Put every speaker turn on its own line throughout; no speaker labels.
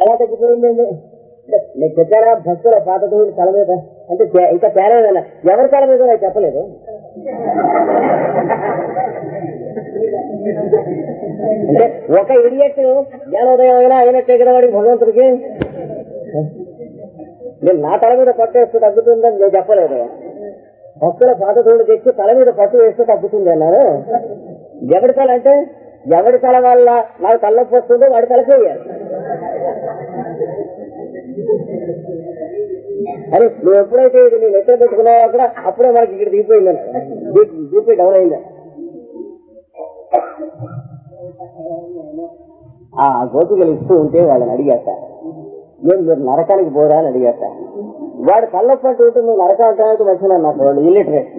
ఎలా తగ్గిపోయిందండి అంటే నేను చెప్పారా భక్తుల పాతకుడి తల మీద. అంటే ఇంకా తేలేదన్నా ఎవరి తల మీద నాకు చెప్పలేదు. అంటే ఒక ఇడియట్ జ్ఞానోదయం అయినా అయినట్టే కదా వాడికి భగవంతుడికి? నేను నా తల మీద పట్టు వేస్తే తగ్గుతుందని నేను చెప్పలేదు. భక్తుల పాతకుడు తెచ్చి తల మీద పట్టు వేస్తే తగ్గుతుంది అన్నారు ఎవరి తల అంటే? ఎవడి తల వల్ల నాకు తలనొప్పి వస్తుందో వాడి తలకే అని నువ్వు ఎప్పుడైతే ఇది నేను ఎక్కడ పెట్టుకున్నావో అక్కడ అప్పుడే మనకి ఇక్కడ దిగిపోయిందని దిగిపోయి డౌన్ అయిందని ఆ గోపికలు ఇస్తూ ఉంటే వాళ్ళని అడిగాట ఏం మీరు నరకానికి పోరా అని అడిగాట వాడు కళ్ళప్పట్టు ఉంటే నువ్వు నరకానికి అంటానికి వచ్చిన నాకు వాళ్ళు ఇల్లిటరేట్స్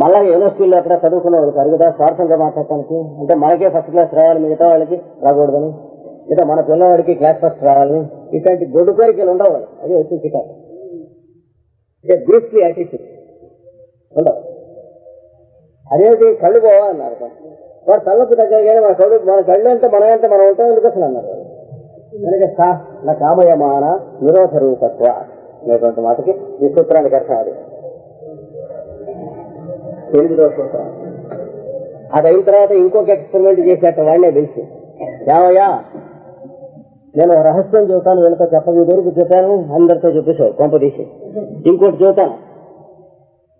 మళ్ళా యూనివర్సిటీలో అక్కడ చదువుకున్న వాళ్ళు కాదు కదా స్వార్థంగా మాట్లాడటానికి? అంటే మనకే ఫస్ట్ క్లాస్ రావాలి మిగతా వాళ్ళకి రాకూడదని? లేదా మన పిల్లవాడికి క్లాస్ ఫస్ట్ రావాలి ఇట్లాంటి గొడ్డు కోరికలు ఉండవు అది అదే వచ్చింది చికాకు. అంటే బీస్లీ యాటిట్యూడ్స్ ఉండవు. అదేంటి కళ్ళు పోవా అన్నారు వాడు కళ్ళకు దగ్గర కానీ మన కళ్ళు మన కళ్ళు అంటే మనం అంటే మనం ఉంటాం ఎందుకు అసలు అన్నారు అందుకే సా నా కామయమాన నిరోధ రూపత్వ అనేటువంటి మాటకి ఈ సూత్రానికి అర్థం అది ఎనిమిదో సూత్రం. అది అయిన తర్వాత ఇంకొక ఎక్స్పెరిమెంట్ చేసేట వాడినే తెలిసి ఏమయ్యా నేను రహస్యం చెబుతాను వీళ్ళతో చెప్పవి దొరికి చెప్పాను అందరితో చూపిస్తావు కొంపతీసి ఇంకోటి చెబుతాను.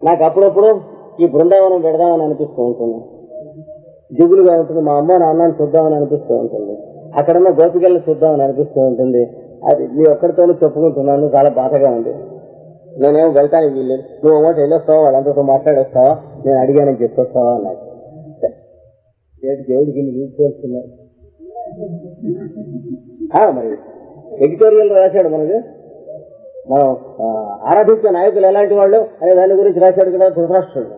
నాకు అప్పుడప్పుడు ఈ బృందావనం పెడదామని అనిపిస్తూ ఉంటుంది. దిగులుగా ఉంటుంది. మా అమ్మ నాన్నని చూద్దామని అనిపిస్తూ ఉంటుంది. అక్కడున్న గోపికల్ని చూద్దామని అనిపిస్తూ ఉంటుంది. అది మీ ఒక్కడితోనే చెప్పుకుంటున్నాను. చాలా బాధగా ఉంది. నేనేం వెళ్తానికి వీళ్ళు. నువ్వు ఒకటి వెళ్ళొస్తావా? వాళ్ళందరితో మాట్లాడేస్తావా? నేను అడిగానని చెప్పొస్తావా? అన్నాడు. దేవుడికి చూసుకొస్తున్నాయి మరి ఎడిటోరియల్ రాశాడు మనకి. మనం ఆరాధించే నాయకులు ఎలాంటి వాళ్ళు అనే దాని గురించి రాశాడు కదా ధృతరాష్ట్రుడు.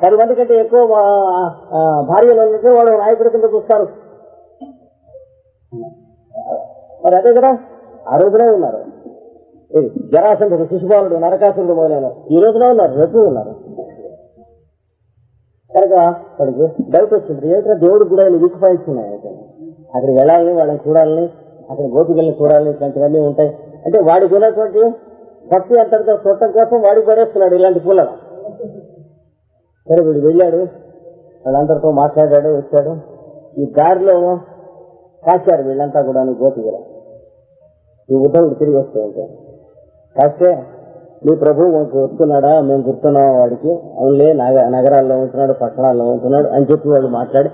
పది మంది కంటే ఎక్కువ భార్యలు ఉన్నట్టు వాడు నాయకుడి కింద చూస్తారు. మరి అదే కదా ఆ రోజునే ఉన్నారు. జరాసంధుడు శిశుపాలుడు నరకాసురుడు మొదలైన ఈ రోజున ఉన్నారు రేపు ఉన్నారు. కనుక వాడికి డౌట్ వచ్చింది. ఏంటంటే దేవుడికి కూడా వీక్ పాయింట్స్ ఉన్నాయి అయితే. అక్కడికి వెళ్ళాలని వాళ్ళని చూడాలని అక్కడ గోపికల్ని చూడాలని ఇట్లాంటివన్నీ ఉంటాయి. అంటే వాడికి ఉన్నటువంటి భక్తి అంతటితో చూడటం కోసం వాడికి పడేస్తున్నాడు ఇలాంటి పూలను సరే వీడు వెళ్ళాడు. వాళ్ళందరితో మాట్లాడాడు వచ్చాడు. ఈ దారిలో కాశారు వీళ్ళంతా కూడా గోపికలు. ఈ ఉద్ధవుడు తిరిగి వస్తూ ఉంటాడు. కాస్తే మీ ప్రభు గుర్తున్నాడా మేము గుర్తున్నాం వాడికి? అవునులే నగ నగరాల్లో ఉంటున్నాడు పట్టణాల్లో ఉంటున్నాడు అని చెప్పి వాళ్ళు మాట్లాడి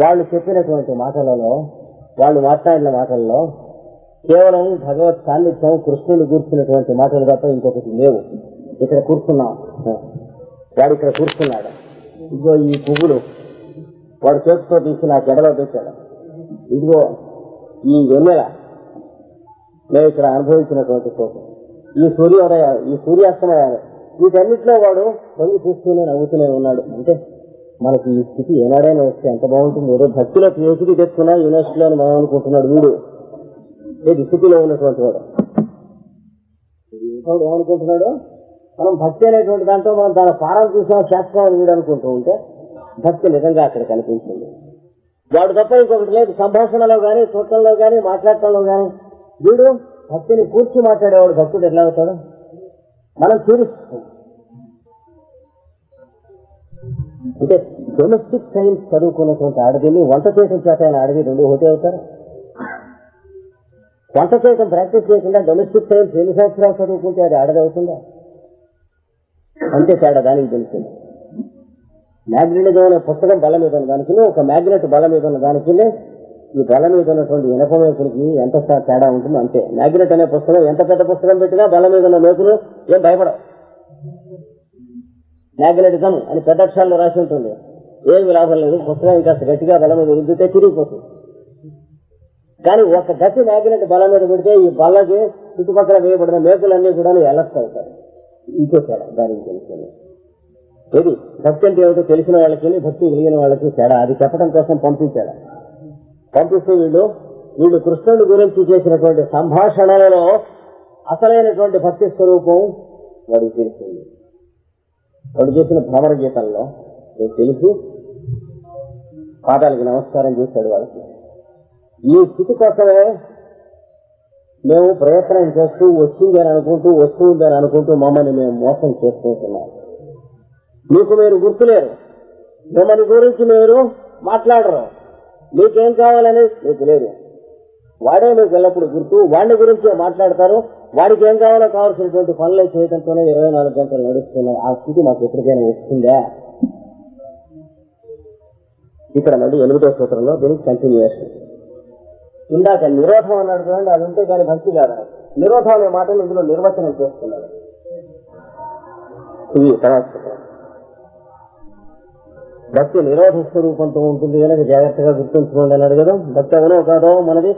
వాళ్ళు చెప్పినటువంటి మాటలలో వాళ్ళు మాట్లాడిన మాటల్లో కేవలం భగవత్ సాన్నిధ్యం కృష్ణుని కూర్చున్నటువంటి మాటలు తప్ప ఇంకొకటి లేవు. ఇక్కడ కూర్చున్నాం. వాడు ఇక్కడ కూర్చున్నాడు. ఇదిగో ఈ పువ్వులు. వాడు చేతితో తీసి నా జడలో పెట్టాడు. ఇదిగో ఈ వెన్నెల. నేను ఇక్కడ అనుభవించినటువంటి కోపం. ఈ సూర్యోదయాలు ఈ సూర్యాస్తమయాలు వీటన్నిటిలో వాడు పొంగి చూస్తూనే నవ్వుతూనే ఉన్నాడు. అంటే మనకి ఈ స్థితి ఏనాడైనా వస్తే ఎంత బాగుంటుంది? ఏదో భక్తిలో పిహెచ్డీ తెచ్చుకున్నా యూనివర్సిటీలో అని మనం అనుకుంటున్నాడు వీడు. ఏది స్థితిలో ఉన్నటువంటి వాడు. వాడు ఏమనుకుంటున్నాడు? మనం భక్తి అనేటువంటి దాంట్లో మనం దాని పారం చూసాం శాస్త్రం అని వీడు అనుకుంటూ ఉంటే భక్తి నిజంగా అక్కడ కనిపించింది. వాడు తప్ప ఇంకొకటి లేదు. సంభాషణలో కానీ చూడటంలో కానీ మాట్లాడటంలో కానీ వీడు భక్తిని కూర్చి మాట్లాడేవాడు. భక్తుడు ఎట్లా అవుతాడు? మనం టూరిస్ట్ అంటే డొమెస్టిక్ సైన్స్ చదువుకున్నటువంటి ఆడదిని వంట చేయటం చేత ఆయన ఆడది రెండు ఒకటే అవుతారు? వంట చేయటం ప్రాక్టీస్ చేయకుండా డొమెస్టిక్ సైన్స్ ఎన్ని సంవత్సరాలు చదువుకుంటే అది ఆడది అవుతుందా? అంతే తేడా దానికి తెలుస్తుంది. మ్యాగ్నెటిజం అనే పుస్తకం బల మీద ఉన్న దానికి ఒక మ్యాగ్నెట్ బల మీద ఉన్న దానికి ఈ బల మీద ఉన్నటువంటి ఇనప మేకులకి ఎంత తేడా ఉంటుందో అంతే. మ్యాగ్నెట్ అనే పుస్తకం ఎంత పెద్ద పుస్తకం పెట్టినా బల మీద ఉన్న మేకులు ఏం భయపడవు. మ్యాగ్నెటిజం అని పెద్ద అక్షరాల్లో రాసి ఉంటుంది. ఏమి లాభం లేదు పుస్తకం ఇంకా గట్టిగా బలం మీద రుద్దితే తిరిగిపోతుంది. కానీ ఒక గట్టి మ్యాగ్నెట్ బలం మీద పెడితే ఈ బల్లకి చుట్టుపక్కల వేయబడిన మేకులన్నీ కూడా ఎలర్ట్ అవుతాయి ఇంకో తేడా దానికి తెలుస్తుంది ఏది? భక్తి అంటే ఏమిటో తెలిసిన వాళ్ళకి భక్తి కలిగిన వాళ్ళకి తేడా. అది చెప్పడం కోసం పంపించాడు పంపిస్తే వీళ్ళు వీళ్ళు కృష్ణుడి గురించి చేసినటువంటి సంభాషణలలో అసలైనటువంటి భక్తి స్వరూపం వాడికి తెలిసింది. వాడు చేసిన భ్రమర గీతంలో వాడికి తెలిసి? పాదాలకి నమస్కారం చేశాడు వాళ్ళకి ఈ స్థితి కోసమే మేము ప్రయత్నం చేస్తూ వచ్చింది అని అనుకుంటూ వస్తుంది అని అనుకుంటూ మమ్మల్ని మేము మోసం చేసుకుంటున్నాం మీకు మీరు గుర్తులేరు. మిమ్మల్ని గురించి మీరు మాట్లాడరు. మీకేం కావాలని మీకు లేదు. వాడే మీకు ఎల్లప్పుడు గుర్తు. వాడి గురించే మాట్లాడతారు. వాడికి ఏం కావాలో కావాల్సినటువంటి పనులు చేయడంతోనే ఇరవై నాలుగు గంటలు నడుస్తున్నాయి. ఆ స్థితి మాకు ఎప్పటికైనా వస్తుందా? ఇక్కడ మళ్ళీ ఎనిమిదో సూత్రంలో దీనికి కంటిన్యూషన్ ఇందాక నిరోధం అన్నాడు చూడండి అది ఉంటే కానీ భక్తి కాదు. నిరోధం అనే మాటను ఇందులో నిర్వచనం చేస్తున్నాడు ఇది తర్వాత భక్తి నిరోధ స్వరూపంతో ఉంటుంది కనుక జాగ్రత్తగా గుర్తుంచుకోండి అన్నాడు కదా. భక్తి అవునో కాదో మనది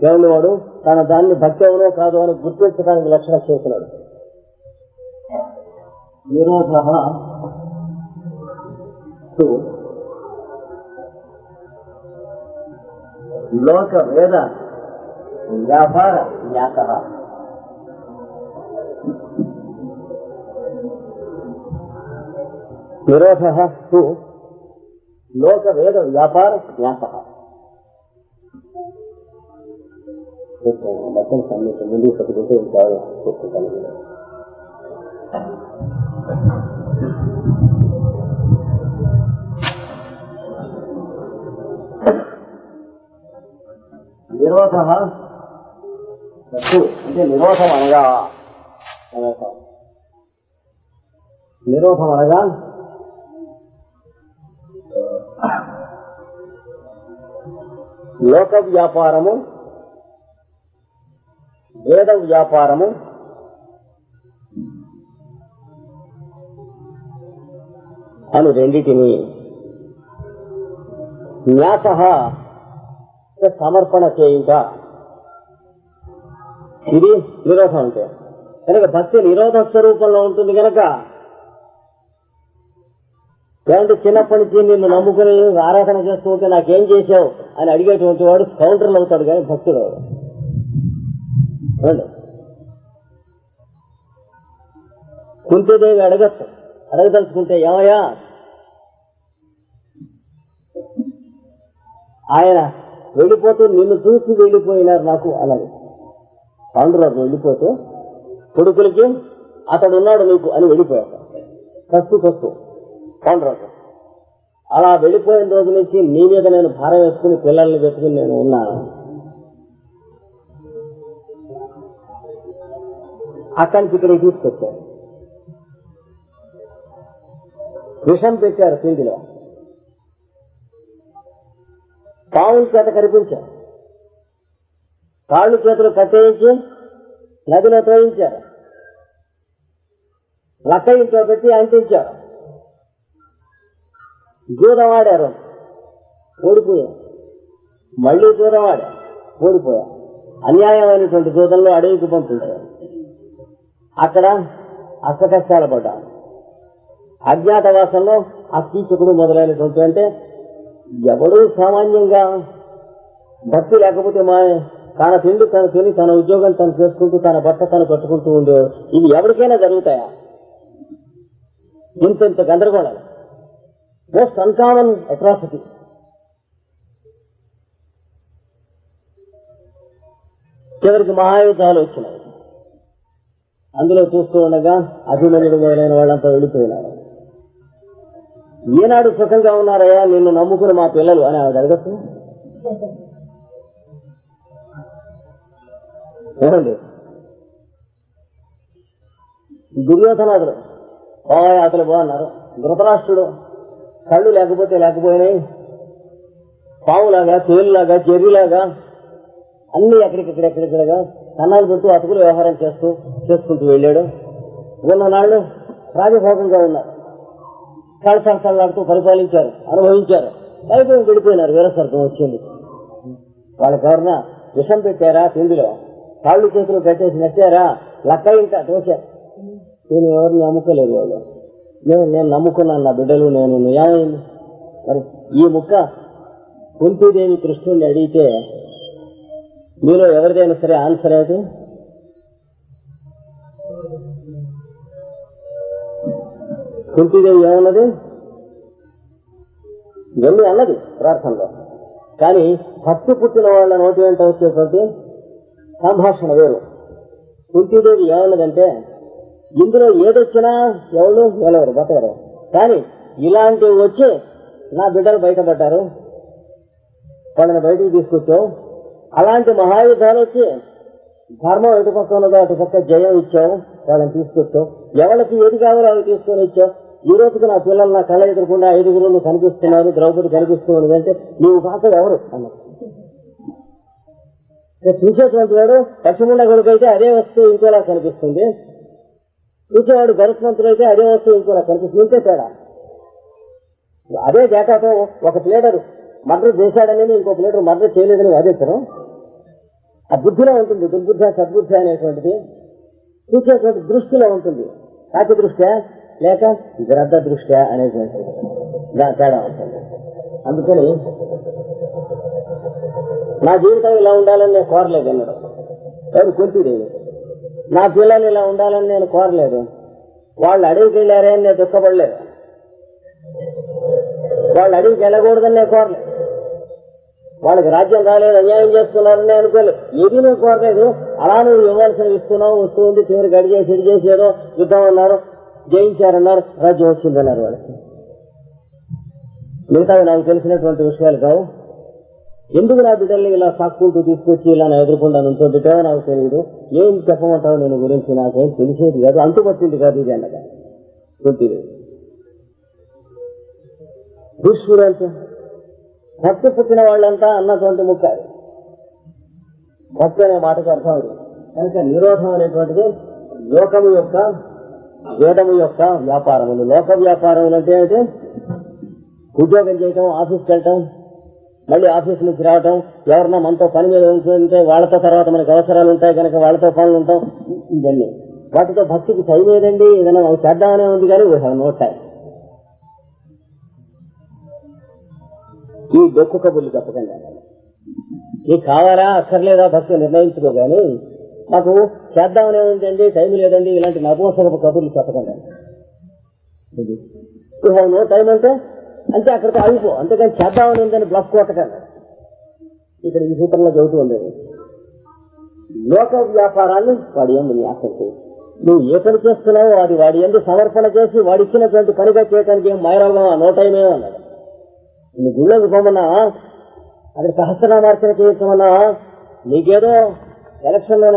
కేవలం వాడు తన దాన్ని భక్తవునో కాదు కాదో అని గుర్తించడానికి లక్షణం చేస్తున్నాడు. నిరోధ లోక వేద వ్యాపార న్యాస నిరోధ లోక వేద వ్యాపార న్యాస మొత్తం సన్నిహిత ముందు పెట్టుకుంటే ఇంకా చూసుకుంటాను నిరోధ తత్తు అంటే నిరోధం అనగా అనగా నిరోధం అనగా లోక వ్యాపారము వేద వ్యాపారము. అను రెండిటిని న్యాస సమర్పణ చేయుట. ఇది నిరోధం అంటే. కనుక భక్తి నిరోధ స్వరూపంలో ఉంటుంది కనుక ఏమంటే చిన్నప్పటి నుంచి నిన్ను నమ్ముకుని ఆరాధన చేస్తూ ఉంటే నాకేం చేసావు అని అడిగేటువంటి వాడు స్కౌంటర్లు అవుతాడు కానీ భక్తుడు ఏమండి కుంతిదేవి అడగచ్చు. అడగదలుచుకుంటే ఏమయ్యా? ఆయన వెళ్ళిపోతూ నిన్ను చూసి వెళ్ళిపోయినారు నాకు అన్నది పాండురాజు వెళ్ళిపోతే కొడుకులకి అతడు ఉన్నాడు నీకు అని వెళ్ళిపోయాడు. చస్తూ చస్తూ పాండురాజు అలా వెళ్ళిపోయిన రోజు నుంచి నీ మీద నేను భారం వేసుకుని పిల్లల్ని పెట్టుకుని నేను ఉన్నాను. అక్కడి ఇక్కడికి తీసుకొచ్చారు. విషం పెట్టారు తిండిలో పావుల చేత కనిపించారు కాళ్ళు చేతులు కట్టేయించి నదిలో తోయించారు. లక్క ఇంట్లో పెట్టి అంటించారు. దూరం ఆడారు ఓడిపోయారు. మళ్ళీ జూదం ఆడారు ఓడిపోయారు. అన్యాయమైనటువంటి జూదంలో అడవికి పంపించారు. అక్కడ అష్టకష్టాలు పడ్డారు అజ్ఞాతవాసంలో ఆ మొదలైనటువంటి అంటే ఎవడు సామాన్యంగా భక్తి లేకపోతే మా తన తిండి తను తిని తన ఉద్యోగం తను చేసుకుంటూ తన బట్ట తను కట్టుకుంటూ ఉండే ఇవి ఎవరికైనా జరుగుతాయా? ఇంత ఇంత గందరగోళాలు. మోస్ట్ అన్కామన్ అట్రాసిటీస్ చివరికి మహాయుద్ధాలు వచ్చినాయి. అందులో చూస్తూ ఉండగా అభిమన్యుడు మొదలైన వాళ్ళంతా వెళ్ళిపోయినారు. ఏనాడు సుఖంగా ఉన్నారయ్యా నిన్ను నమ్ముకుని మా పిల్లలు అని ఆవిడ అడగచ్చు? ఏమండి? దుర్యోధనాథుడు బాగా అతలు బాగున్నారు. ధృతరాష్ట్రుడు. కళ్ళు లేకపోతే లేకపోయినాయి. పావులాగా తేలులాగా చెర్రిలాగా అన్ని ఎక్కడికెక్కడెక్కడెక్కడగా కన్నాలు పెట్టి అతుకులు వ్యవహారం చేస్తూ చేసుకుంటూ వెళ్ళాడు. ఉన్ననాళ్ళు రాజభోగంగా ఉన్నారు కళసడతలాడుతూ పరిపాలించారు అనుభవించారు. అయిపోయి విడిపోయినారు వీరస్వర్గం వచ్చింది. వాళ్ళకి ఎవరన్నా విషం పెట్టారా తిండిలో కాళ్ళు చేతులు కట్టేసి నెట్టారా? లక్క ఇంకా తోశారు నేను ఎవరిని నమ్ముకోలేదు వాళ్ళు. నేను నేను నమ్ముకున్నాను నా బిడ్డలు నేను ఏమైంది మరి ఈ ముక్క కుంతీదేవి కృష్ణుడిని అడిగితే మీలో ఎవరిదైనా సరే ఆన్సర్ అది కుంతిదేవి ఏమన్నది? వెళ్ళి అన్నది ప్రార్థనలో. కానీ భక్తి పుట్టిన వాళ్ళ నోటి వెంట వచ్చేటువంటి సంభాషణ వేరు. కుంతిదేవి ఏమన్నదంటే ఇందులో ఏదొచ్చినా ఎవరు? నిలవరు బతకరు. కానీ ఇలాంటివి వచ్చి నా బిడ్డలు బయటపడ్డారు. వాళ్ళని బయటికి తీసుకొచ్చావు. అలాంటి మహాయుద్ధాలు వచ్చి ధర్మం ఎటు పక్క ఉన్నదో అటు పక్క జయం ఇచ్చావు వాళ్ళని తీసుకొచ్చావు ఎవరికి ఏది కావాలో అవి తీసుకొని ఇచ్చావు ఈ రోజుకి నా పిల్లలు నా కళ్ళ ఎదురకుండా ఐదుగురు కనిపిస్తున్నారు ద్రౌపది కనిపిస్తున్నది అంటే నీవు కాక ఎవరు? అన్నారు చూసేటువంటి వాడు పశ్చిమండ కొడుకు అయితే అదే వస్తువు ఇంకోలా కనిపిస్తుంది. చూసేవాడు గరుత్మంతుడు అయితే అదే వస్తువు ఇంకోలా కనిపిస్తుంది. ఇంకే తేడా. అదే డేటాతో ఒక ప్లేడర్. మర్డర్ చేశాడని ఇంకో ప్లేడర్ మర్డర్ చేయలేదని వాదించడం ఆ బుద్ధిలో ఉంటుంది దుర్బుద్ధ సద్బుద్ధి అనేటువంటిది. చూసేటువంటి దృష్టిలో ఉంటుంది. కాకి దృష్ట్యా? లేక గ్రద్ద దృష్ట్యా అనేటువంటిది. తేడా ఉంటుంది. అందుకని నా జీవితం ఇలా ఉండాలని నేను కోరలేదు అన్నాడు. ఎవరు కుంతిదేవి నా పిల్లలు ఇలా ఉండాలని నేను కోరలేదు. వాళ్ళు అడవికి వెళ్ళారే అని నేను దుఃఖపడలేదు. వాళ్ళు అడవికి వెళ్ళకూడదని నేను కోరలేదు. వాళ్ళకి రాజ్యం రాలేదు అన్యాయం చేస్తున్నారని అనుకోలేదు. ఏది నువ్వు కోరలేదు? అలా నువ్వు ఇవ్వాల్సిన ఇస్తున్నావు వస్తుంది చివరికి అడిగేసి ఇది చేసి ఏదో యుద్ధం అన్నారు జయించారన్నారు రాజ్యం వచ్చిందన్నారు వాళ్ళకి మిగతావి నాకు తెలిసినటువంటి విషయాలు కావు. ఎందుకు నా బిడ్డల్ని ఇలా సాక్కుంటూ తీసుకొచ్చి ఇలా నా ఎదుర్కొండా నుంచోబెట్టో నాకు తెలియదు ఏం చెప్పమంటావు నేను గురించి నాకేం తెలిసేది కాదు. అంతుపట్టింది కాదు ఇది అన్నగా. కొట్టిది భీష్ముడు అంటే? భక్తి పుట్టిన వాళ్ళంతా అన్నటువంటి ముక్క. భక్తి అనే మాటకు అర్థం అది. కనుక నిరోధం అనేటువంటిది లోకము యొక్క వేదము యొక్క వ్యాపారములు లోక వ్యాపారములు అంటే ఏంటి ఉద్యోగం చేయటం ఆఫీస్కి వెళ్ళటం మళ్ళీ ఆఫీస్ నుంచి రావటం ఎవరన్నా మనతో పని మీద ఉంటుంటే వాళ్ళతో తర్వాత మనకు అవసరాలు ఉంటాయి కనుక వాళ్ళతో పనులు ఉంటాం. ఇవన్నీ. వాటితో భక్తికి టైం ఏదండి? ఏదైనా చేద్దామనే ఉంది కానీ వీ హ్యావ్ నో టైం ఈ డొక్కు కబుర్లు చెప్పకండి అన్నాడు. నీకు కావాలా అక్కర్లేదా భక్తి నిర్ణయించుకో కానీ మాకు చేద్దామనే ఉందండి టైం లేదండి ఇలాంటి నపూసకపు కబుర్లు చెప్పకండి నో టైం అంటే అంతే అక్కడితో ఆగిపో అంతేకాని చేద్దామని ఉందని బ్లఫ్ కొట్టకండి ఇక్కడ ఈ సూత్రంలో చదువుతూ ఉండేది. లోక వ్యాపారాన్ని వాడి ఎందు న్యాసం చేయి. నువ్వు ఏ పని చేస్తున్నావో అది వాడి ఎందు సమర్పణ చేసి వాడిచ్చినటువంటి పనిగా చేయడానికి ఏం మాయరోగం నో టైం ఏమన్నాడు నీ గుళ్ళకు పోమన్నావా అక్కడ సహస్రనామార్చన చేయించమన్నా నీకేదో ఎలక్షన్లో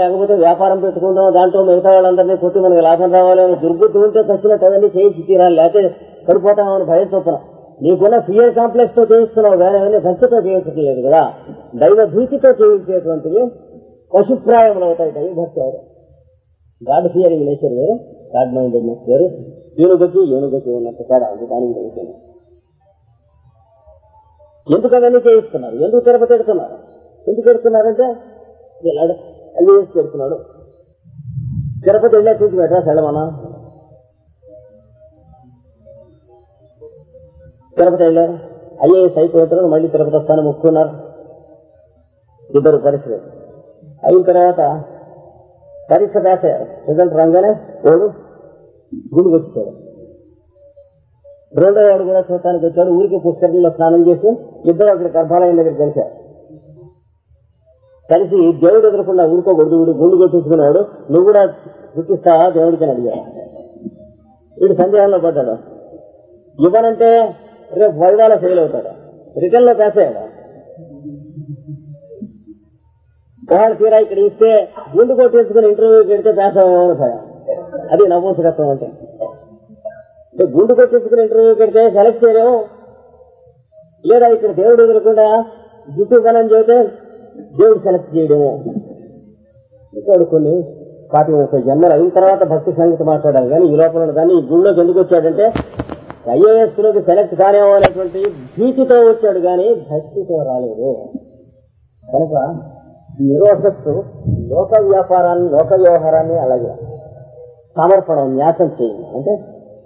లేకపోతే వ్యాపారం పెట్టుకుందాం దాంట్లో మిగతా వాళ్ళందరినీ కొట్టి మనకి లాభం రావాలి అని దుర్బుద్ధి ఉంటే తచ్చినట్టు అవన్నీ చేయించి తీరాలి లేకపోతే పడిపోతామని భయం చొప్పున. నీకున్న ఫియర్ కాంప్లెక్స్తో చేయిస్తున్నావు కానీ అవన్నీ భక్తితో చేయించట్లేదు కదా. దైవ భీతితో చేయించేటువంటివి పశుప్రాయములు అవుతాయి దైవ భక్తి అవుతాయి. గాడ్ ఫియరింగ్ నేచర్ వేరు గాడ్ మైండెడ్నెస్ వేరు. ఏనుగకి ఏనుగకి ఉన్నట్టు తేడా దానికి జరుగుతుంది ఎందుకు అవన్నీ చేయిస్తున్నారు ఎందుకు తిరుపతి ఎడుతున్నారు ఎందుకు ఎడుతున్నారంటే వీళ్ళాడు ఐఏఎస్ పెడుతున్నాడు. తిరుపతి వెళ్ళా కూర్చు మెడ్రాస్ వెళ్ళమన్నా తిరుపతి వెళ్ళారు? ఐఏఎస్ అయిపోయిన తర్వాత మళ్ళీ తిరుపతి వస్తాను ముక్కున్నారు ఇద్దరు పరిస్థితి అయిన తర్వాత పరీక్ష పాస్ రిజల్ట్ రాగానే వాడు గుడికి వచ్చేసాడు రెండో వాడు కూడా చూడటానికి వచ్చాడు. ఊరికి పుష్కరంలో స్నానం చేసి ఇద్దరు అక్కడ గర్భాలయం దగ్గర కలిశారు. కలిసి దేవుడు ఎదురకుండా ఊరుకోకూడదు వీడు గుండు కొట్టించుకున్నాడు. నువ్వు కూడా దుఃఖిస్తావా దేవుడికి అని అడిగాడు. వీడు సందేహంలో పడ్డాడు. ఇవ్వనంటే రేపు వైదాల ఫెయిల్ అవుతాడు. రిటర్న్లో పాస్ అయ్యాడు. వాళ్ళు తీరా ఇక్కడ ఇస్తే గుండు కొట్టించుకుని ఇంటర్వ్యూకి వెళ్తే పాస్ అవ్వమని అది నవోసకత్వం అంటే. అంటే గుండు కొట్టించుకుని ఇంటర్వ్యూ పెడితే సెలెక్ట్ చేయలేము లేదా ఇక్కడ దేవుడు ఎదురకుండా జుట్టు పనని చేస్తే దేవుడు సెలెక్ట్ చేయడము. ఇక్కడ కొన్ని పాటి ముప్పై జన్మలు అయిన తర్వాత భక్తి సంగతి మాట్లాడాలి. కానీ ఈ లోపల కానీ ఈ గుళ్ళోకి ఎందుకు వచ్చాడంటే ఐఏఎస్లోకి సెలెక్ట్ కానేమో అనేటువంటి భీతితో వచ్చాడు కానీ భక్తితో రాలేదు. కనుక నిరోధస్తు లోక వ్యాపారాన్ని లోక వ్యవహారాన్ని అలాగే సమర్పణ న్యాసం చేయండి. అంటే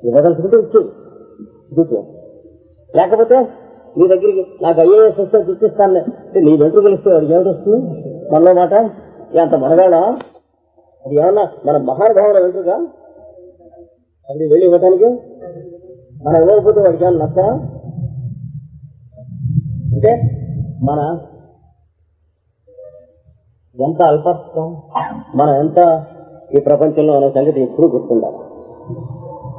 ఇవ్వదలుచుకుంటే ఇచ్చేయి ఇది లేకపోతే నీ దగ్గరికి నాకు ఐఏఎస్ వస్తే చిట్టిస్తాను అంటే నీ వెంట్రుకలు ఇస్తే వాడికి ఏమిటి వస్తుంది? మనలో మాట? ఎంత మనగాడ? అది ఏమన్నా మన మహానుభావుల వెంట్రుక? అది వెళ్ళి ఇవ్వటానికి? మనం ఇవ్వకపోతే వాడికి ఏమన్నా నష్టమా? అంటే మన ఎంత అల్పత్వం మనం ఎంత ఈ ప్రపంచంలో అనే సంగతి ఎప్పుడూ గుర్తుండాలి.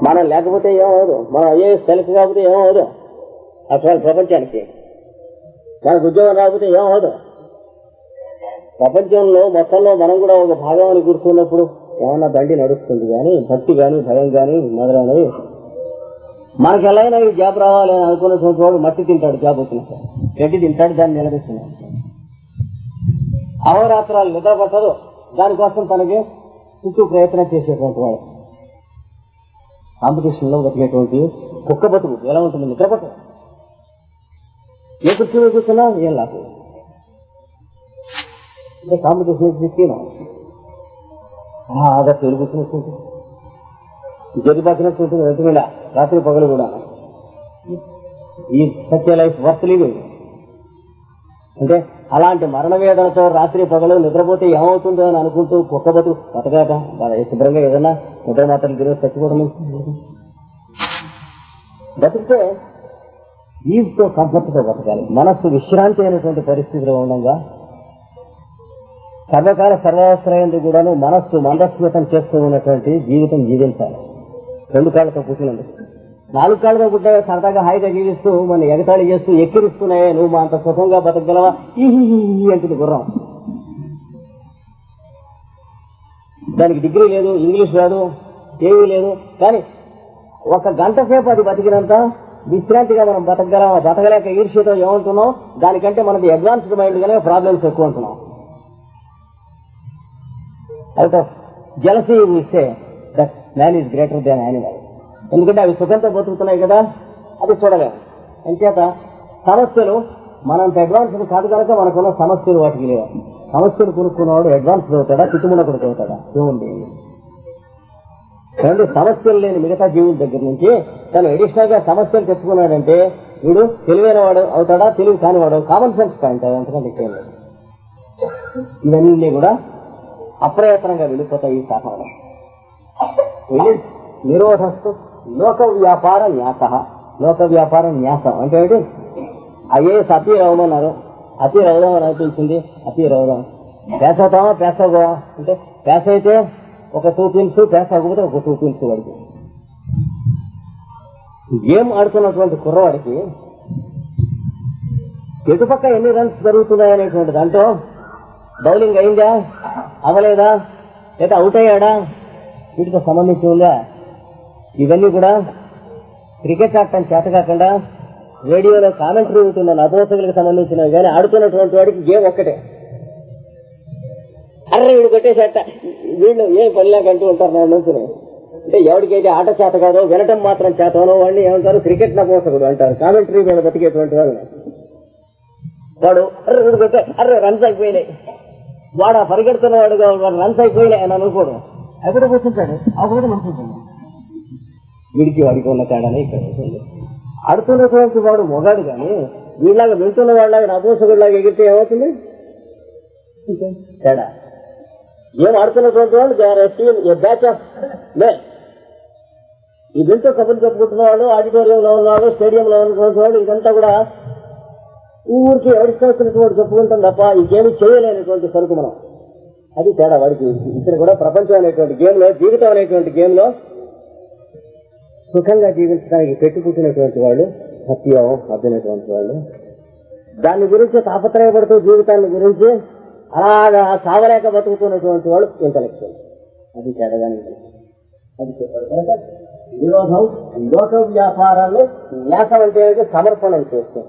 మనం లేకపోతే ఏమవదు మనం అయ్యే సెలెక్ట్ కాకపోతే ఏమవదు అసలు ప్రపంచానికి. మనకు ఉద్యోగం రాకపోతే ఏమవదు ప్రపంచంలో మొత్తంలో మనం కూడా ఒక భాగం అని గుర్తున్నప్పుడు ఏమన్నా బండి నడుస్తుంది కానీ భక్తి కానీ భయం కానీ మొదలైనవి. మనకి ఎలా అయినా ఈ జాబ్ రావాలి అని అనుకున్నటువంటి వాడు మట్టి తింటాడు జాబ్ వచ్చిన సార్. గడ్డి తింటాడు దాన్ని నిలబెట్టున్నాడు అవరాత్రాలు నిద్ర పట్టదు. దానికోసం తనకి చుట్టూ ప్రయత్నం చేసేటువంటి వాడు. కాంపిటీషన్లో బతికేటువంటి కుక్క బతుకు ఎలా ఉంటుంది? నిద్ర పట్టదు ఏ కుర్చీ కూర్చున్నా ఏం లాభం? అంటే కాంపిటీషన్ తిప్పినా ఆగా తెలుగు కూర్చున్నట్టు జరి పట్టినట్టు ఉంటుంది రాత్రి పగలు కూడా ఈ సత్య లైఫ్ వర్త్ లివింగ్. అంటే అలాంటి మరణ వేదనతో రాత్రి పగలు నిద్రపోతే ఏమవుతుందో అని అనుకుంటూ కుక్క బతు బతకాక శుభ్రంగా ఏదైనా నిద్ర మాత్రం తిరిగి చచ్చిపోవడం బతికితే ఈజ్తో కంఫర్ట్తో బతకాలి. మనస్సు విశ్రాంతి అయినటువంటి పరిస్థితిలో ఉండగా సర్వకాల సర్వావసరమైంది కూడాను మనస్సు మందస్మితం చేస్తూ ఉన్నటువంటి జీవితం జీవించాలి. రెండు కాళ్ళతో పుట్టినందుకు నాలుగు కాళ్ళతో పుట్టే సరదాగా హాయిగా జీవిస్తూ మన ఎగతాళి చేస్తూ ఎక్కిరిస్తున్నాయే నువ్వు మా అంత సుఖంగా బతకగలవా? ఈ అంటుంది గుర్రం. దానికి డిగ్రీ లేదు ఇంగ్లీష్ రాదు ఏమీ లేదు కానీ ఒక గంట సేపు అది బతికినంత విశ్రాంతిగా మనం బతకగలం బతకలేక ఈర్ష్యతో ఏమంటున్నాం? దానికంటే మనది అడ్వాన్స్డ్ మైండ్ గానే ప్రాబ్లమ్స్ ఎక్కువ అంటున్నాం. Out of jealousy say that man is greater than animal ఎందుకంటే అవి సుఖంతో బతుకుతున్నాయి కదా అది చూడలేము అంచేత సమస్యలు మనంత అడ్వాన్స్ కాదు కనుక మనకున్న సమస్యలు వాటికి లేవు. సమస్యలు కొనుక్కున్నవాడు అడ్వాన్స్ అవుతాడా పిచ్చిమునకుడు అవుతాడా? ఏముంది? ఏమంటే సమస్యలు లేని మిగతా జీవుల దగ్గర నుంచి తను అడిషనల్గా సమస్యలు తెచ్చుకున్నాడంటే వీడు తెలివైన వాడు అవుతాడా తెలివి కానివాడు? కామన్ సెన్స్ పాయింట్ అంతకంటే ఇంకేం ఇవన్నీ కూడా అప్రయత్నంగా వెళ్ళిపోతాయి ఈ సాధనలో వెళ్ళి నిరోధస్తు లోక వ్యాపార న్యాస లోక వ్యాపార న్యాసం అంటే ఏంటి? ఐఏఎస్ అతి రవమన్నారు అతి రవదం అని అనిపించింది అతి రవదం పేస అవుతామా అంటే పేస అయితే ఒక టూ పిన్స్ పేస అవ్వకపోతే ఒక టూ పిన్స్ వాడికి. గేమ్ ఆడుతున్నటువంటి కుర్రవాడికి ఎటుపక్క ఎన్ని రన్స్ జరుగుతున్నాయి అనేటువంటి దాంట్లో బౌలింగ్ అయిందా? అవలేదా? లేదా అవుట్ అయ్యాడా? వీటితో సంబంధించి ఉందా? ఇవన్నీ కూడా క్రికెట్ ఆడటం చేత కాకుండా రేడియోలో కామెంటరీ ఉంటున్న నపోసకులకు సంబంధించినవి కానీ ఆడుతున్నటువంటి వాడికి గేమ్ ఒక్కటే. అర్రే వీడు కొట్టేసేట వీళ్ళు ఏం పనిలాగా ఉంటారు నా నుంచి అంటే ఎవరికైతే ఆట చేత కాదో వినటం మాత్రం చేతనో వాడిని ఏమంటారు? క్రికెట్ నపోసకుడు అంటారు. కామెంటరీ మీద బతికేటువంటి వాళ్ళని వాడు అర్రే వీడు కొట్టే అర్రే రన్స్ అయిపోయినాయి. వాడు ఆ పరిగెడుతున్న వాడుగా వాడు రన్స్ అయిపోయినాయి అని అనుకోడు. అక్కడ కూర్చుంటాడు అప్పుడు మనసుంటాడు వీడికి వాడికి ఉన్న తేడానే ఇక్కడ ఉంటుంది. ఆడుతున్నటువంటి వాడు మొగాడు కానీ వీళ్ళలాగా వింటున్న వాళ్ళలాగా నపోసగుడిలాగా ఎగిరితే ఏమవుతుంది? తేడా. ఏం ఆడుతున్నటువంటి వాళ్ళు? They are a batch of ఈ వింటూ కబుర్లు చెప్పుకుంటున్న వాళ్ళు ఆడిటోరియంలో ఉన్నవాళ్ళు స్టేడియంలో ఉన్నటువంటి వాళ్ళు ఇదంతా కూడా ఊరికి వచ్చినటువంటి చెప్పుకుంటాం తప్ప ఈ గేమ్ చేయలేనటువంటి సరుకు మనం. అది తేడా వాడికి. ఇక్కడ కూడా ప్రపంచం అనేటువంటి గేమ్లో జీవితం అనేటువంటి గేమ్లో సుఖంగా జీవించడానికి పెట్టుకుంటున్నటువంటి వాళ్ళు సత్యం అర్థమైనటువంటి వాళ్ళు. దాని గురించి తాపత్రయపడుతూ జీవితాన్ని గురించి అలాగా సావలేక బతుకుతున్నటువంటి వాళ్ళు ఇంటలెక్చువల్స్ అది తేడాగానే అది చెప్పాడు కనుక విరోధం లోక వ్యాపారాన్ని న్యాసం అంటే సమర్పణం చేస్తాం.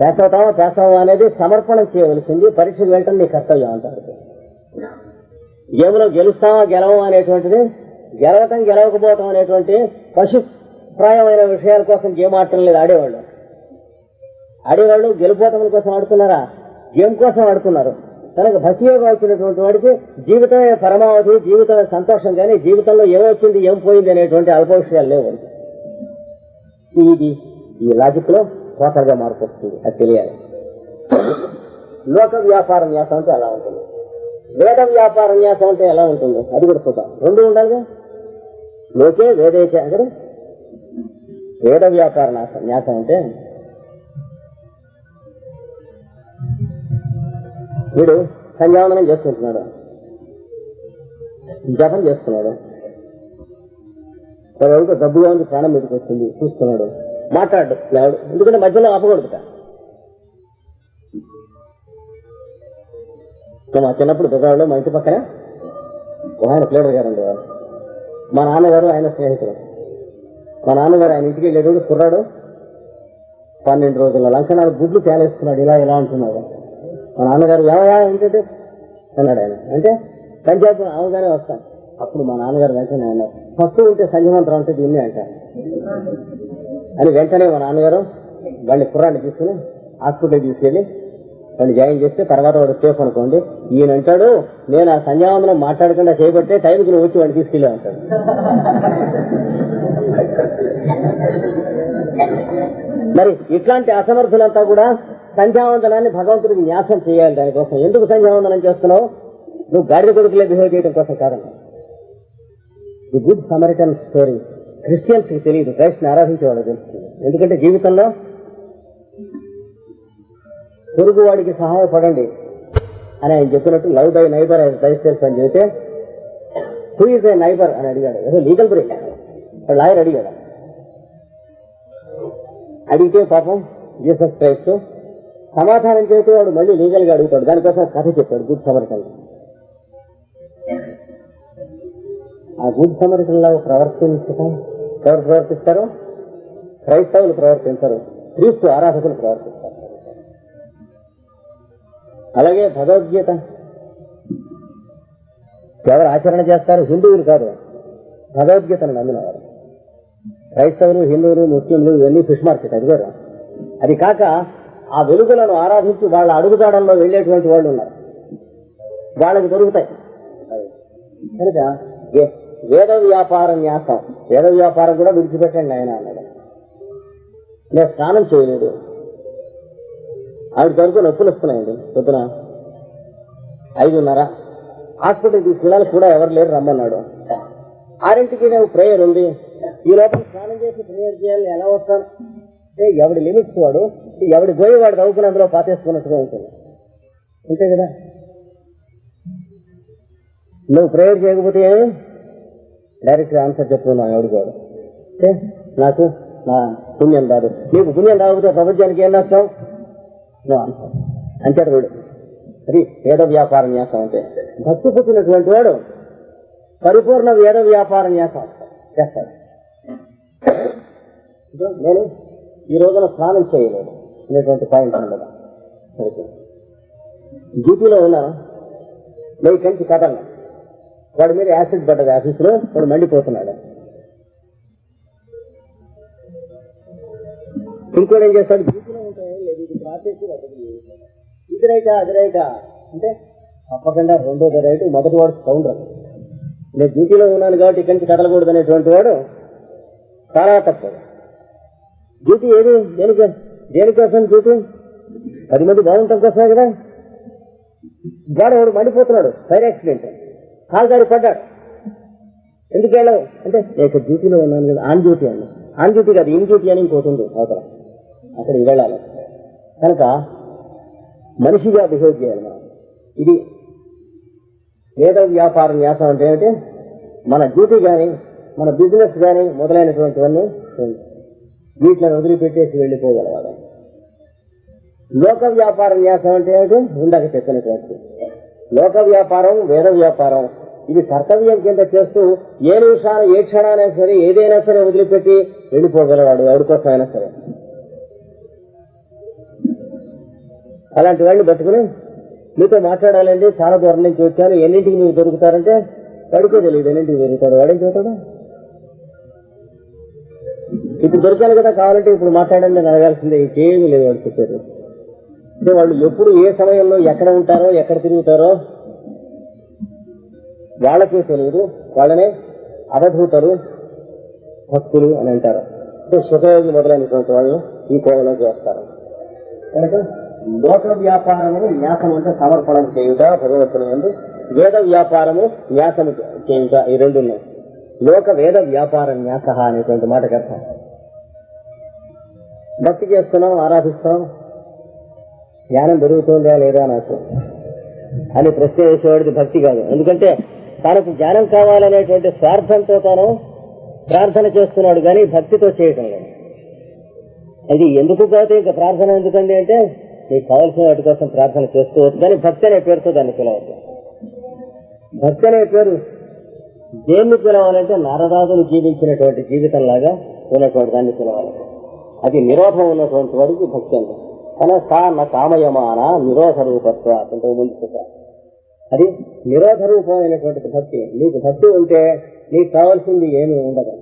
పేసవుతామా పేసవా అనేది సమర్పణం చేయవలసింది. పరీక్షకు వెళ్ళటం నీ కర్తవ్యం అంటారు. గేమ్లో గెలుస్తామా గెలవా అనేటువంటిది గెలవటం గెలవకపోవటం అనేటువంటి పశుప్రాయమైన విషయాల కోసం గేమ్ ఆడటం లేదు ఆడేవాళ్ళు. ఆడేవాళ్ళు గెలుపోవటం కోసం ఆడుతున్నారా? గేమ్ కోసం ఆడుతున్నారు. తనకు భక్తి యోగం వచ్చినటువంటి వాడికి జీవితమే పరమావధి జీవితమే సంతోషం కానీ జీవితంలో ఏమొచ్చింది ఏం పోయింది అనేటువంటి అల్ప విషయాలు లేవు ఇది ఈ లాజిక్లో టోటల్ మార్పు వస్తుంది అది తెలియాలి. లోక వ్యాపార న్యాసం అంటే అలా ఉంటుంది. వేద వ్యాపార న్యాసం అంటే ఎలా ఉంటుంది? అది కూడా చూద్దాం. రెండు ఉండాలిగా? లోకే వేదేచ అక్కడ వేద వ్యాపార న్యాసం న్యాసం అంటే? వీడు సంధ్యావందనం చేసుకుంటున్నాడు. జపం చేస్తున్నాడు. ఎవరికో డబ్బుగా ఉంది ప్రాణం మీదకి వచ్చింది చూస్తున్నాడు. మాట్లాడు ఎవడు ఎందుకంటే మధ్యలో ఆపకూడదుట. మా చిన్నప్పుడు బెజవాడలో మా ఇంటి పక్కన ఒక ఆయన ప్లేడర్ గారు ఉండేవారు. మా నాన్నగారు ఆయన స్నేహితుడు మా నాన్నగారు ఆయన ఇంటికి వెళ్ళేటప్పుడు కుర్రాడు పన్నెండు రోజుల లంకనాలు గుడ్లు తేలేస్తున్నాడు ఇలా ఇలా అంటున్నాడు. మా నాన్నగారు ఎవరా ఏంటంటే? అన్నాడు ఆయన. అంటే సంధ్యాపురం అవగానే వస్తాను అప్పుడు మా నాన్నగారు వెంటనే అన్నారు ఫస్ట్ ఉంటే సంధ్యమంత్రం అంటే దీన్ని అంటారు అని వెంటనే మా నాన్నగారు వాళ్ళని కుర్రాన్ని తీసుకుని హాస్పిటల్కి తీసుకెళ్ళి వాళ్ళు జాయిన్ చేస్తే తర్వాత వాడు సేఫ్ అనుకోండి. ఈయన అంటాడు నేను ఆ సంధ్యావందనం మాట్లాడకుండా చేయబట్టే టైంకి నువ్వు వచ్చి వాడిని తీసుకెళ్ళి అంటాడు. మరి ఇట్లాంటి అసమర్థులంతా కూడా సంధ్యావందనాన్ని భగవంతుడికి న్యాసం చేయాలి దానికోసం ఎందుకు సంధ్యావందనం చేస్తున్నావు? నువ్వు గాడిద కొడుకులే బిహేవ్ చేయడం కోసం కారణం ది గుడ్ సమరిటన్ స్టోరీ క్రిస్టియన్స్కి తెలియదు. క్రైస్ట్ ఆరాధించే వాళ్ళు తెలుస్తుంది ఎందుకంటే జీవితంలో పొరుగు వాడికి సహాయపడండి అని ఆయన చెప్పినట్టు లవ్ దై నైబర్ దై సెల్ఫ్ అని చెబితే హూ ఈజ్ ఏ నైబర్ అని అడిగాడు. ఏదో లీగల్ బ్రేక్. లాయర్ అడిగాడు. అడిగితే పాపం జీసస్ క్రైస్ట్ సమాధానం చేస్తే వాడు మళ్ళీ లీగల్గా అడుగుతాడు దానికోసం కథ చెప్పాడు గుడ్ సమరిటన్. ఆ గుడ్ సమరిటన్లో ప్రవర్తించటం ఎవరు ప్రవర్తిస్తారు? క్రైస్తవులు ప్రవర్తించరు. క్రీస్తు ఆరాధకులు ప్రవర్తిస్తారు. అలాగే భగవద్గీత. ఎవరు ఆచరణ చేస్తారు? హిందువులు కాదు. భగవద్గీతను నమ్మినవారు. క్రైస్తవులు హిందువులు ముస్లింలు ఇవన్నీ ఫిష్ మార్కెట్ అది వేరు అది కాక ఆ వెలుగులను ఆరాధించి వాళ్ళ అడుగుజాడల్లో వెళ్ళేటువంటి వాళ్ళు ఉన్నారు. వాళ్ళకి దొరుకుతాయి. కనుక వేద వ్యాపార న్యాసం వేద వ్యాపారం కూడా విడిచిపెట్టండి ఆయన అన్నాడు. నేను స్నానం చేయలేదు. ఆవిడ వరకు నొప్పులు వస్తున్నాయండి. పొద్దున ఐదున్నర. హాస్పిటల్ తీసుకెళ్ళాలి కూడా ఎవరు లేరు రమ్మన్నాడు. ఆరింటికి నేను ప్రేయర్ ఉంది. ఈ లోపల స్నానం చేసి ప్రేయర్ చేయాలి ఎలా వస్తాను? అంటే ఎవడి లిమిట్స్ వాడు? ఎవడి గోయి వాడు అందులో పాతేసుకున్నట్టుగా ఉంటుంది. అంతే కదా? నువ్వు ప్రేయర్ చేయకపోతే ఏమి? డైరెక్ట్ ఆన్సర్ చెప్పుకున్నావు ఎవడు వాడు నాకు నా పుణ్యం రాదు. నీకు పుణ్యం రాకపోతే ప్రపంచానికి ఏం నష్టం? నో ఆన్సర్ అంటాడు వీడు. అది వేద వ్యాపార న్యాసం అంటే. భక్తి పుట్టినటువంటి వాడు పరిపూర్ణ వేద వ్యాపార న్యాసం చేస్తాడు. నేను ఈ రోజున స్నానం చేయలేదు. అనేటువంటి పాయింట్ ఉండదు డ్యూటీలో ఉన్నాను నేను కంచి కథలు వాడి మీద యాసిడ్ పడ్డది ఆఫీసులో వాడు మండిపోతున్నాడు. ఇంకోటి ఏం చేస్తాడు? డ్యూటీలో ఉంటే లేదు ఇది ప్రార్థించి ఇది రైటా అది రైటా? అంటే తప్పకుండా రెండోది రైట్ మొదటి వాడు స్కౌండర్ నేను డ్యూటీలో ఉన్నాను కాబట్టి ఇక్కడి నుంచి కదలకూడదు అనేటువంటి వాడు చాలా తక్కువ. డ్యూటీ ఏది? దేనికి? దేనికోసం డ్యూటీ? పది మంది బాగుంటాం కోసమే కదా? గాడు ఎవడు మండిపోతున్నాడు ఫైర్ యాక్సిడెంట్. కాలు దారి పడ్డాడు. ఎందుకు వెళ్ళావు? అంటే నేను డ్యూటీలో ఉన్నాను కదా ఆన్ డ్యూటీ అన్న. ఆన్ డ్యూటీ కాదు ఇన్ డ్యూటీ అని ఇంకోటి ఉంది అవతల. అక్కడికి వెళ్ళాలి కనుక మనిషిగా బిహేవ్ చేయాలి మనం. ఇది వేద వ్యాపార న్యాసం అంటే ఏమిటి? మన డ్యూటీ కానీ మన బిజినెస్ కానీ మొదలైనటువంటివన్నీ వీటిని వదిలిపెట్టేసి వెళ్ళిపోగలవాడు. లోక వ్యాపార న్యాసం అంటే ఏమిటి? ఇందాక చెప్పినటువంటి లోక వ్యాపారం వేద వ్యాపారం. ఇది కర్తవ్యం కింద చేస్తూ ఏ నిమిషాన ఏ క్షణానైనా సరే ఏదైనా సరే వదిలిపెట్టి వెళ్ళిపోగలవాడు ఎవరి అయినా సరే. అలాంటి వాళ్ళని పట్టుకుని మీతో మాట్లాడాలండి చాలా దూరం నుంచి వచ్చాను. ఎన్నింటికి మీరు దొరుకుతారంటే వాడికే తెలియదు ఎన్నింటికి దొరుకుతాడు వాడేం చెబుతాడు? ఇప్పుడు దొరికాను కదా కావాలంటే ఇప్పుడు మాట్లాడండి అడగాల్సిందే ఇంకేమీ లేదు వాడు చెప్పారు అంటే వాళ్ళు ఎప్పుడు ఏ సమయంలో ఎక్కడ ఉంటారో ఎక్కడ తిరుగుతారో వాళ్ళకే తెలియదు. వాళ్ళనే అవధూతలు భక్తులు అని అంటారు. అంటే శుభయోగి మొదలైనటువంటి వాళ్ళు ఈ కోవలోకి వస్తారు. కనుక లోక వ్యాపారము న్యాసం అంటే సమర్పణం చేయుట భగవంతుని ఎందు వేద వ్యాపారము న్యాసము చేయుట ఈ రెండు ఉన్నాయి. లోక వేద వ్యాపార న్యాస అనేటువంటి మాటకి అర్థం. భక్తి చేస్తున్నాం ఆరాధిస్తాం. జ్ఞానం పెరుగుతుందా లేదా నాకు అని ప్రశ్న చేసేవాడికి భక్తి కాదు. ఎందుకంటే తనకు జ్ఞానం కావాలనేటువంటి స్వార్థంతో తాను ప్రార్థన చేస్తున్నాడు కానీ భక్తితో చేయటం లేదు. అది ఎందుకు కాదు? ఇంకా ప్రార్థన ఎందుకండి అంటే మీకు కావాల్సిన వాటి కోసం ప్రార్థన చేసుకోవచ్చు కానీ భక్తి అనే పేరుతో దాన్ని పిలవద్దు. భక్తి అనే పేరు దేన్ని పిలవాలంటే నారదాదులు జీవించినటువంటి జీవితం లాగా ఉన్నటువంటి దాన్ని పిలవాలి. అది నిరోధం ఉన్నటువంటి వాడికి భక్తి అంట కానీ సా నా కామయమాన నిరోధ రూపత్వ అంతకు ముందు అది నిరోధ రూపమైనటువంటి భక్తి. నీకు భక్తి ఉంటే నీకు కావాల్సింది ఏమీ ఉండదు.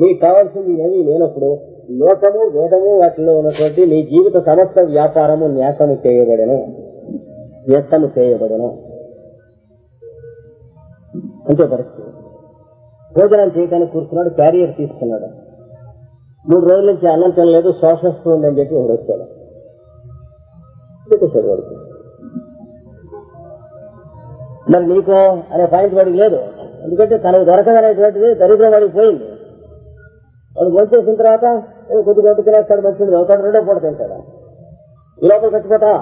నీకు కావాల్సింది ఏమీ లేనప్పుడు లోకము వేదము వాటిలో ఉన్నటువంటి నీ జీవిత సమస్త వ్యాపారము న్యాసము చేయబడను. వ్యస్తము చేయబడను. అంతే పరిస్థితి. భోజనం చేయడానికి కూర్చున్నాడు క్యారియర్ తీసుకున్నాడు. మూడు రోజుల నుంచి అన్నం తినలేదు శోషిస్తుంది అని చెప్పి ఒకడు వచ్చాడు. పెట్టేశాడు వాడికి? మరి నీకో అనే పాయింట్ వాడికి లేదు. ఎందుకంటే తనకు దొరకదనేటువంటిది దరిద్రం వాడికి పోయింది. వాడు భోంచేసిన తర్వాత కొద్దిగా కొద్ది తినేస్తాడు మంచిది అవుతాడు రెండో పూట తింటాడు. ఈ లోపల చచ్చిపోతా.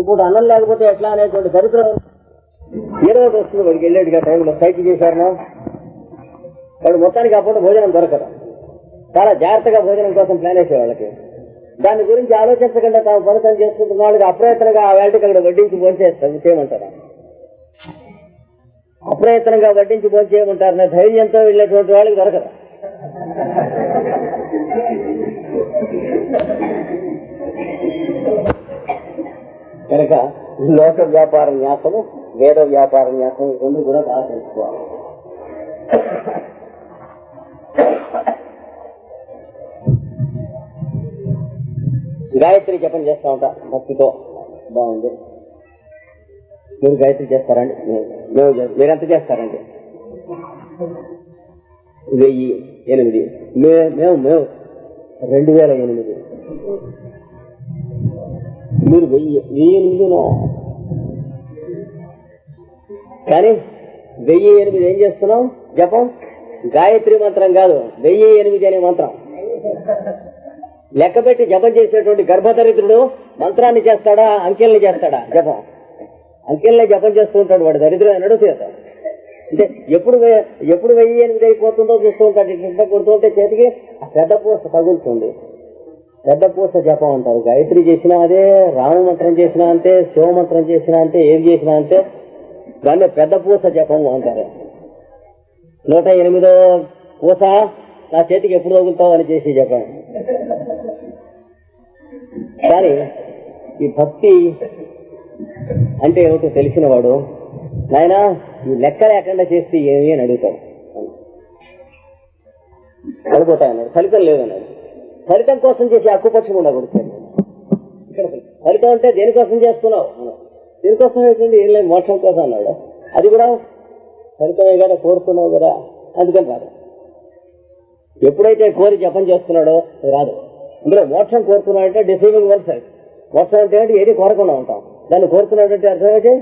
ఇప్పుడు అన్నం లేకపోతే ఎట్లా అనేటువంటి దరిద్రం. ఏదో ఒకటి వస్తుంది వాడికి వెళ్ళేట్టుగా టైంలో సైకిల్ చేశారనా? వాడు మొత్తానికి అప్పుడు భోజనం దొరకదు. చాలా జాగ్రత్తగా భోజనం కోసం ప్లాన్ వేసే వాళ్ళకి. దాని గురించి ఆలోచించకుండా తాము పని తను చేసుకుంటున్న వాళ్ళకి అప్రయత్నంగా ఆ వేళకి అక్కడ వడ్డించి భోంచేస్తారు చేయమంటారా? అప్రయత్నంగా వడ్డించి నా ధైర్యంతో వెళ్ళేటువంటి వాళ్ళకి దొరకదు. కనుక లోక వ్యాపార న్యాసము వేద వ్యాపార న్యాసము రెండు కూడా బాగా తెలుసుకోవాలి. గాయత్రి జపం చేస్తా ఉంటా భక్తితో. బాగుంది. మీరు గాయత్రి చేస్తారండి? మేము మీరెంత చేస్తారండి? వెయ్యి ఎనిమిది. మే- మేము మేము రెండు వేల ఎనిమిది. మీరు వెయ్యి వెయ్యి ఎనిమిదిలో కానీ వెయ్యి ఎనిమిది ఏం చేస్తున్నాం జపం? గాయత్రి మంత్రం కాదు వెయ్యి ఎనిమిది అనే మంత్రం. లెక్క పెట్టి జపం చేసేటువంటి గర్భదరిద్రుడు మంత్రాన్ని చేస్తాడా అంకెల్ని చేస్తాడా? జపం. అంకెల్ని జపం చేస్తూ ఉంటాడు వాడు దరిద్రం అన్నాడు చేస్తాడు అంటే ఎప్పుడు ఎప్పుడు వెయ్యి ఎనిమిది అయిపోతుందో చూస్తూ ఉంటాడు ఇట్లా కొడుతుంటే చేతికి ఆ పెద్ద పూస తగులుతుంది. పెద్ద పూస జపం అంటారు. గాయత్రి చేసినా అదే రామమంత్రం చేసినా అంతే శివమంత్రం చేసినా అంతే ఏం చేసినా అంతే. దాన్ని పెద్ద పూస జపం అంటారు. నూట ఎనిమిదో పూస నా చేతికి ఎప్పుడు తగులుతావు అని చేసి జపం. కానీ ఈ భక్తి అంటే ఏమిటో తెలిసిన వాడు నాయనా ఈ లెక్క లేకుండా చేస్తే ఏమి? అని అడుగుతాడు. అడుగుతాయన్నాడు ఫలితం లేదన్నాడు. ఫలితం కోసం చేసి అక్కుపక్షం ఉండకూడదు. ఇక్కడ ఫలితం. అంటే దేనికోసం చేస్తున్నావు? అన్నాడు. దేనికోసం ఏంటండి ఏం లేదు మోక్షం కోసం అన్నాడు. అది కూడా ఫలితమే కదా కోరుతున్నావు కదా అందుకని రాదు. ఎప్పుడైతే కోరి జపం చేస్తున్నాడో అది రాదు. ఇందులో మోక్షం కోరుకున్నాడంటే డిసీవింగ్ వన్ సైడ్ మోక్షం అంటే ఏంటి? ఏది కోరకుండా ఉంటాం. దాన్ని కోరుతున్నాడంటే అర్థం ఏంటి?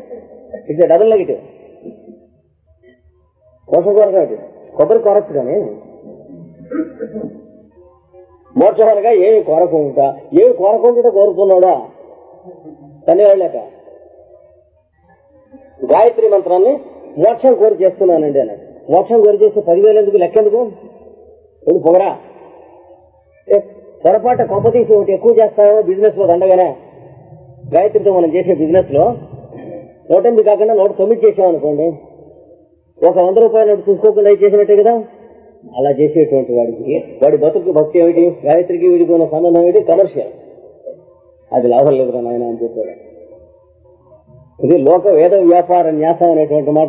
ఇట్స్ డబుల్ నెగిటివ్ మోక్షం కోరకం కొబ్బరి కోరచ్చు కానీ మోక్షమనగా ఏమి కోరకుంట ఏమి కోరకుంట కోరుకున్నాడా? తనే వెళ్ళాక గాయత్రి మంత్రాన్ని మోక్షం కోరి చేస్తున్నానండి అన్నాడు. మోక్షం కోరి చేస్తే పదివేలు ఎందుకు లెక్కెందుకు ఎందుకు? పొగరా. ఏ, పొరపాటు కొంప తీసి ఒకటి ఎక్కువ చేస్తావో బిజినెస్లో దండగానే. గాయత్రితో మనం చేసే బిజినెస్లో నూట ఎనిమిది కాకుండా నూట తొమ్మిది చేసామనుకోండి ఒక వంద రూపాయలు చూసుకోకుండా చేసినట్టే కదా? అలా చేసేటువంటి వాడికి. వాడి బతుకు భక్తి ఏమిటి? గాయత్రికి వీడికి ఉన్న సంబంధం ఏమిటి? కమర్షియల్. అది లాభం లేదురా నాయన అని చెప్పాడు. ఇది లోక వేద వ్యాపార న్యాసం అనేటువంటి మాట.